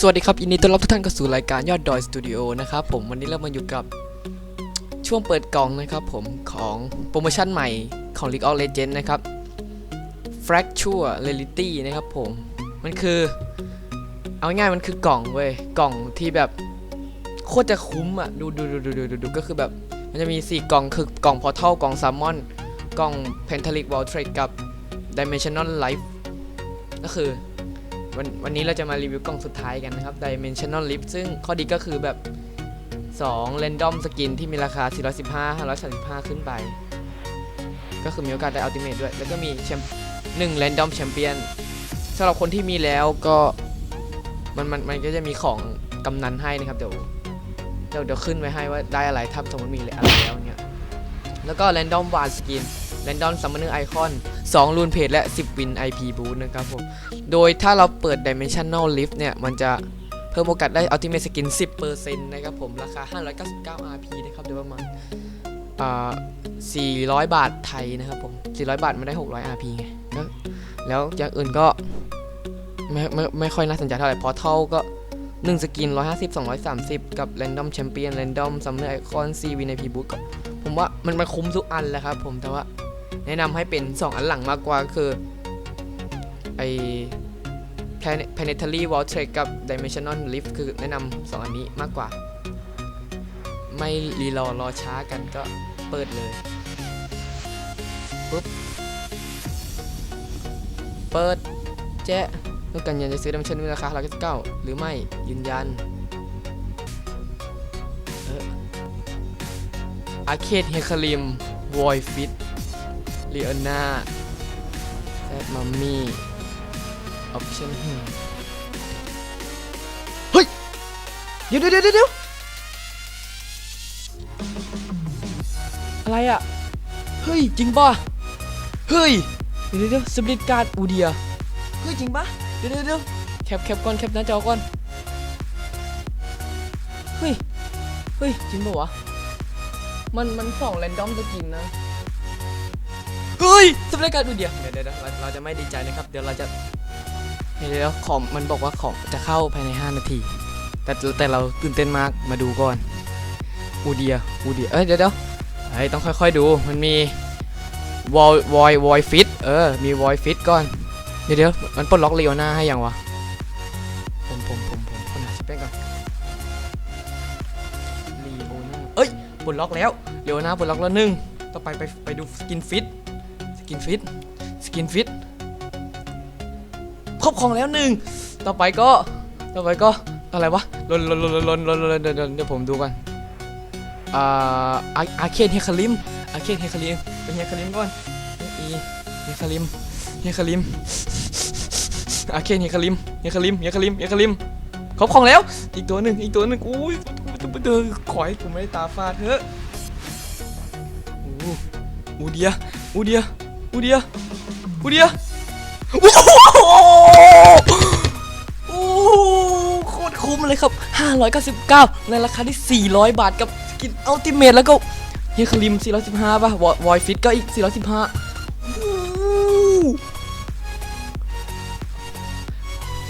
สวัสดีครับยินดีต้อนรับทุกท่านเข้าสู่รายการยอดดอยสตูดิโอนะครับผมวันนี้เรามาอยู่กับช่วงเปิดกล่องนะครับผมของโปรโมชั่นใหม่ของ League of Legends นะครับ Fracture Reality นะครับผมมันคือ เอาง่ายมันคือกล่องเว้ยกล่องที่แบบโคตรจะคุ้มอะดูดูดูดูดูดูดูก็คือแบบมันจะมี 4 กล่องคือกล่องพอร์ทัลกล่องแซลมอนกล่อง Pentalic Wall Trade กับ Dimensional Life ก็คือ วันวันนี้เราจะมารีวิวกล่องสุดท้ายกันนะครับ Dimensional Lift ซึ่งข้อดีก็คือแบบ 2 Random Skin ที่มีราคา 415 535 ขึ้นไป ก็คือมีโอกาสได้ Ultimate ด้วย แล้วก็มีแชมหนึ่ง Random Champion สำหรับคนที่มีแล้วก็มันมันมันก็จะมีของกำนันให้นะครับ เดี๋ยวเดี๋ยวเดี๋ยวขึ้นไว้ให้ว่าได้อะไรถ้าสมมติมีอะไรแล้วเนี่ยแล้วก็ Random w a r Skin Random Summoner Icon 2 Rune Page และ 10 Win IP Boost นะครับผม โดยถ้าเราเปิด Dimensional Lift เนี่ย มันจะเพิ่มโอกาสได้ Ultimate Skin 10%นะครับผม ราคา 599 RP นะครับเดี๋ยประมาณอ่า400 บาทไทยนะครับผม 400 บาทมันได้ 600 RP ไงแล้วแล้วอย่างอื่นก็ไม่ไม่ไม่ค่อยน่าสนใจเท่าไหร่พราะเท่าก็1สกิน 150 230 กับ Random Champion Random Summoner Icon C Win IP Boost ก็ผมว่ามันมันคุ้มทุกอันแหละครับผมแต่ว่า แนะนำให้เป็น 2 อันหลังมากกว่าคือไอ planetary wall trek กับ dimensional lift คือแนะนำสองอันนี้มากกว่า ไม่รีรอรอช้ากันก็เปิดเลยปุ๊บเปิดแจ๊ะเมื่อกันยันจะซื้อ dimension มีราคา199หรือไม่ยืนยันอาเออ arcade h e c a r i m void fit leona Sad mummy ออปชั่นเฮ้ย เดี๋ยวเดี๋ยวเดี๋ยวเดี๋ยวอะไรอะเฮ้ย จริงป่ะ เฮ้ยเดี๋ยวเดี๋ยวเดี๋ยวสปริตการ์ดอูเดีย เฮ้ย จริงป่ะเดี๋ยวเดี๋ยวเดี๋ยวแคปแคปก่อนแคปหน้าจอก่อน เฮ้ย เฮ้ย จริงป่ะวะ มัน มันสองแรนดอมสกินนะ เฮ้ยสปริตการดูเดียเดี๋ยวเดี๋ยวเดี๋ยวเราเราจะไม่ดีใจนะครับ เดี๋ยวเราจะเดี๋ยวของมันบอกว่าของจะเข้าภายใน 5 นาที แต่แต่เราตื่นเต้นมากมาดูก่อนอูเดียอูเดียเอ้ยเดี๋ยวเดี๋ยวเฮ้ต้องค่อยๆดูมันมีวอลวอยวอยฟิตเออมีวอยฟิตก่อนเดี๋ยวเดี๋ยวมันปลดล็อกเลโอนาให้ยังวะผมผมผมผมคนหาสเปคก่อนเลโอน่าเอ้ยปลดล็อกแล้วเลโอนาปลดล็อกแล้วหนึ่งต่อไปไปไปดูสกินฟิต กินฟิตสกินฟิตครอบครองแล้วหนึ่งต่อไปก็ต่อไปก็อะไรวะลนลนลนลนลนลนเดี๋ยวเดี๋ยวเดี๋ยวผมดูก่อนอ่าอาอาเคนเฮคาริมอาเคนเฮคาริมเป็นเฮคาริมก่อนอีเฮคาริมเฮคาริมอาเคนเฮคาริมเฮคาริมเฮคาริมเฮคาริมครบของแล้วอีกตัวหนึ่งอีกตัวหนึ่งอุ้ยเดินขอให้กูไม่ได้ตาฟาดเถอะอู้อูเดียอูเดีย อูเดียอูเดียโอ้โหโอ้โคตรคุ้มเลยครับ 599 ในราคาที่ 400 บาทกับสกินอัลติเมทแล้วก็เฮียคลิม 415 ป่ะวอยฟิตก็อีก 415